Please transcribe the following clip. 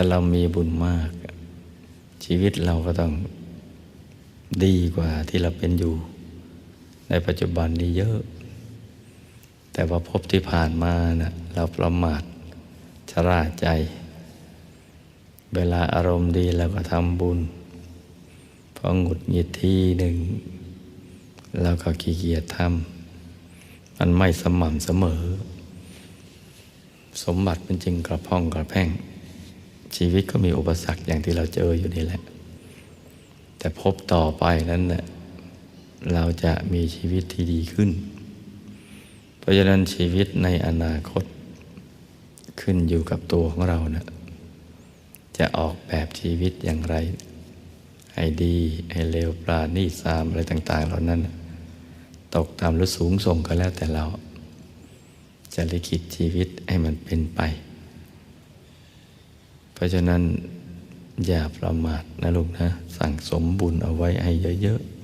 ถ้าเรามีบุญมาก ชีวิตเราก็ต้องดีกว่าที่เราเป็นอยู่ ในปัจจุบันนี้เยอะ แต่ว่าพบที่ผ่านมานะ่ะเราประมาทชราใจ เวลาอารมณ์ดีเราก็ทำบุญพอหงุดหงิดทีหนึ่งเราก็ขี้เกียจทำมันไม่สม่ำเสมอ สมบัติมันจึงกระพ่องกระแพ่ง ชีวิตก็มีอุปสรรคอย่างที่เราเจออยู่นี่แหละ แต่พบต่อไปนั้นเนะ่ยเราจะมีชีวิตที่ดีขึ้น เพราะฉะนั้นชีวิตในอนาคต ขึ้นอยู่กับตัวของเรานะจะออกแบบชีวิตอย่างไร ให้ดีให้เร็วปราณีสามอะไรต่าง ๆ เหล่านั้น ตกตามหรือสูงส่งก็แล้วแต่เรา จะลิขิตชีวิตให้มันเป็นไป เพราะฉะนั้นอย่าประมาทนะลูกนะ สั่งสมบุญเอาไว้ให้เยอะๆ